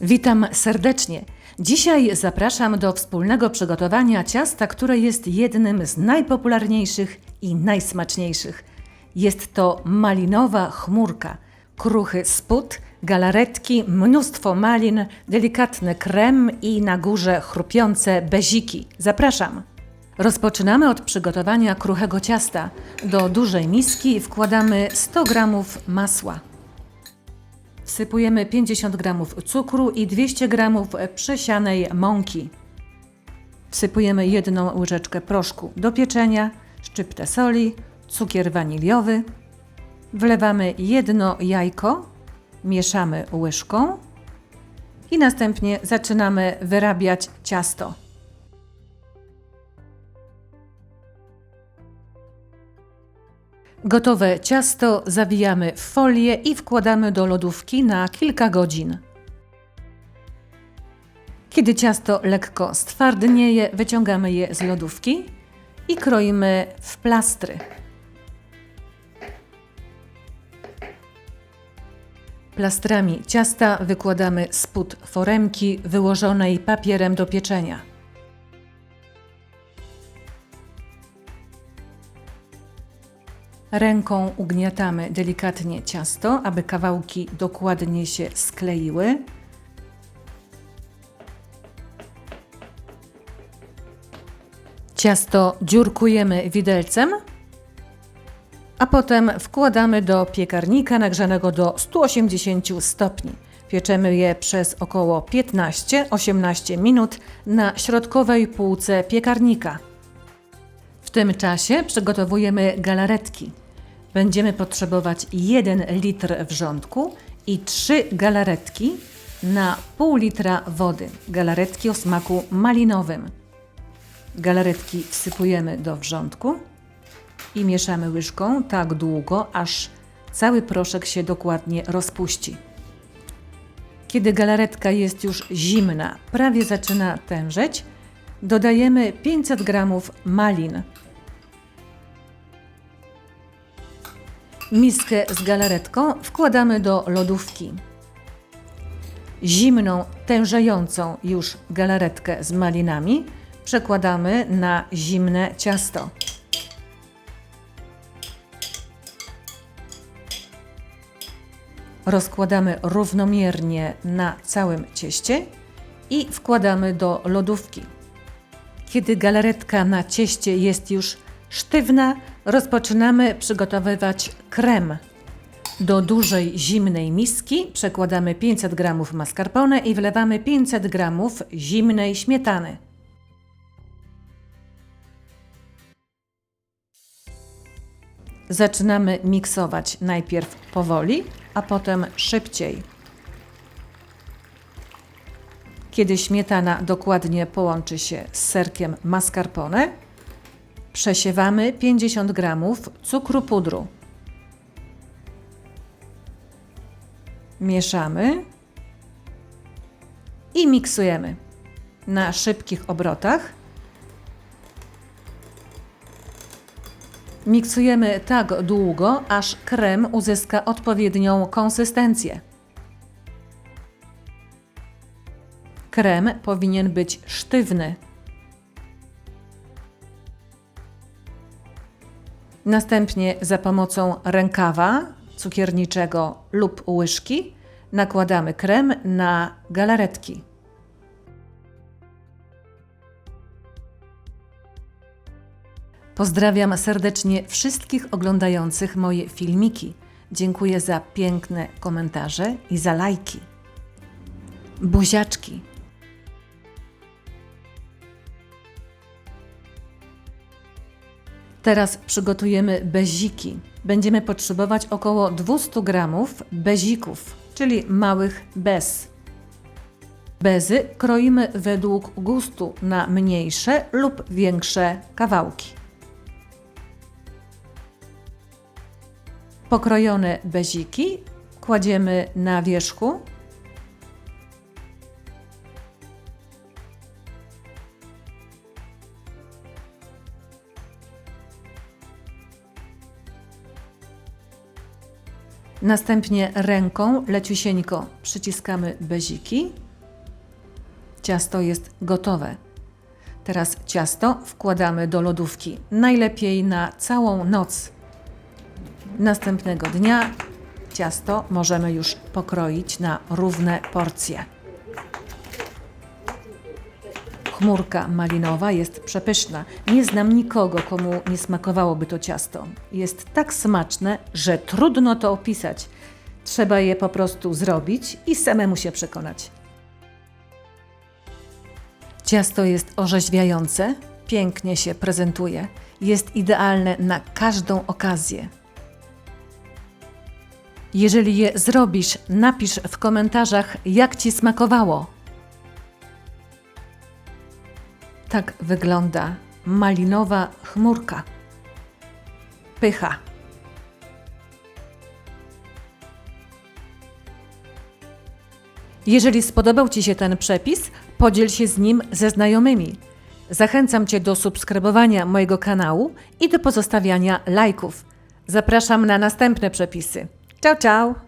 Witam serdecznie. Dzisiaj zapraszam do wspólnego przygotowania ciasta, które jest jednym z najpopularniejszych i najsmaczniejszych. Jest to malinowa chmurka, kruchy spód, galaretki, mnóstwo malin, delikatny krem i na górze chrupiące beziki. Zapraszam. Rozpoczynamy od przygotowania kruchego ciasta. Do dużej miski wkładamy 100 g masła. Wsypujemy 50 g cukru i 200 g przesianej mąki. Wsypujemy jedną łyżeczkę proszku do pieczenia, szczyptę soli, cukier waniliowy. Wlewamy jedno jajko, mieszamy łyżką i następnie zaczynamy wyrabiać ciasto. Gotowe ciasto zawijamy w folię i wkładamy do lodówki na kilka godzin. Kiedy ciasto lekko stwardnieje, wyciągamy je z lodówki i kroimy w plastry. Plastrami ciasta wykładamy spód foremki wyłożonej papierem do pieczenia. Ręką ugniatamy delikatnie ciasto, aby kawałki dokładnie się skleiły. Ciasto dziurkujemy widelcem, a potem wkładamy do piekarnika nagrzanego do 180 stopni. Pieczemy je przez około 15-18 minut na środkowej półce piekarnika. W tym czasie przygotowujemy galaretki. Będziemy potrzebować 1 litr wrzątku i 3 galaretki na pół litra wody. Galaretki o smaku malinowym. Galaretki wsypujemy do wrzątku i mieszamy łyżką tak długo, aż cały proszek się dokładnie rozpuści. Kiedy galaretka jest już zimna, prawie zaczyna tężeć, dodajemy 500 g malin. Miskę z galaretką wkładamy do lodówki. Zimną, tężejącą już galaretkę z malinami przekładamy na zimne ciasto. Rozkładamy równomiernie na całym cieście i wkładamy do lodówki. Kiedy galaretka na cieście jest już sztywna, rozpoczynamy przygotowywać krem. Do dużej zimnej miski przekładamy 500 g mascarpone i wlewamy 500 g zimnej śmietany. Zaczynamy miksować najpierw powoli, a potem szybciej. Kiedy śmietana dokładnie połączy się z serkiem mascarpone, przesiewamy 50 g cukru pudru. Mieszamy i miksujemy na szybkich obrotach. Miksujemy tak długo, aż krem uzyska odpowiednią konsystencję. Krem powinien być sztywny. Następnie za pomocą rękawa cukierniczego lub łyżki nakładamy krem na galaretki. Pozdrawiam serdecznie wszystkich oglądających moje filmiki. Dziękuję za piękne komentarze i za lajki. Buziaczki. Teraz przygotujemy beziki. Będziemy potrzebować około 200 gramów bezików, czyli małych bez. Bezy kroimy według gustu na mniejsze lub większe kawałki. Pokrojone beziki kładziemy na wierzchu. Następnie ręką leciusieńko przyciskamy beziki Ciasto jest gotowe. Teraz ciasto wkładamy do lodówki, najlepiej na całą noc. Następnego dnia ciasto możemy już pokroić na równe porcje. Chmurka malinowa jest przepyszna. Nie znam nikogo, komu nie smakowałoby to ciasto. Jest tak smaczne, że trudno to opisać. Trzeba je po prostu zrobić i samemu się przekonać. Ciasto jest orzeźwiające, pięknie się prezentuje, jest idealne na każdą okazję. Jeżeli je zrobisz, napisz w komentarzach, jak ci smakowało. Tak wygląda malinowa chmurka. Pycha. Jeżeli spodobał Ci się ten przepis, podziel się z nim ze znajomymi. Zachęcam Cię do subskrybowania mojego kanału i do pozostawiania lajków. Zapraszam na następne przepisy. Ciao, ciao!